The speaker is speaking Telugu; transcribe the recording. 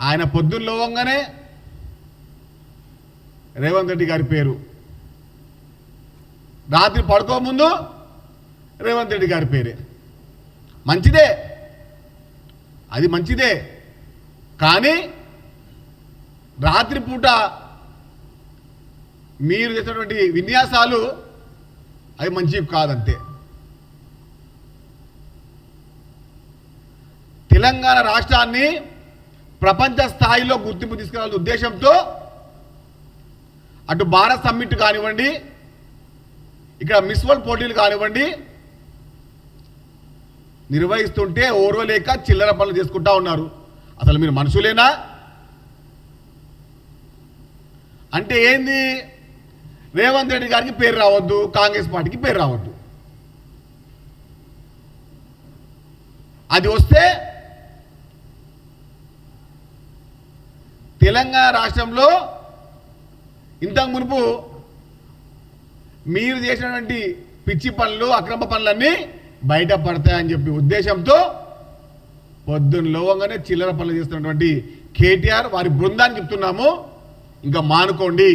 ఆయన పొద్దున్న లోవంగానే రేవంత్ రెడ్డి గారి పేరు. రాత్రి పడుకోముందు రేవంత్ రెడ్డి గారి పేరే. మంచిదే. అది మంచిదే. కానీ రాత్రిపూట మీరు చేసినటువంటి విన్యాసాలు అవి మంచివి కాదంతే. తెలంగాణ రాష్ట్రాన్ని ప్రపంచ స్థాయిలో గుర్తింపు తీసుకురావాల ఉద్దేశంతో అటు భారత్ సమ్మిట్ కానివ్వండి ఇక్కడ మిస్ వరల్డ్ పోటీలు కానివ్వండి నిర్వహిస్తుంటే ఓర్వలేక చిల్లర పనులు చేసుకుంటా ఉన్నారు. అసలు మీరు మనుషులేనా? అంటే ఏంది? రేవంత్ రెడ్డి గారికి పేరు రావద్దు కాంగ్రెస్ పార్టీకి పేరు రావద్దు. అది వస్తే తెలంగాణ రాష్ట్రంలో ఇంతకు మునుపు మీరు చేసినటువంటి పిచ్చి పనులు అక్రమ పనులన్నీ బయటపడతాయని చెప్పి ఉద్దేశంతో పొద్దున్న లోవంగానే చిల్లర పనులు చేస్తున్నటువంటి కేటీఆర్ వారి బృందాన్ని చెప్తున్నాము. ఇంకా మానుకోండి.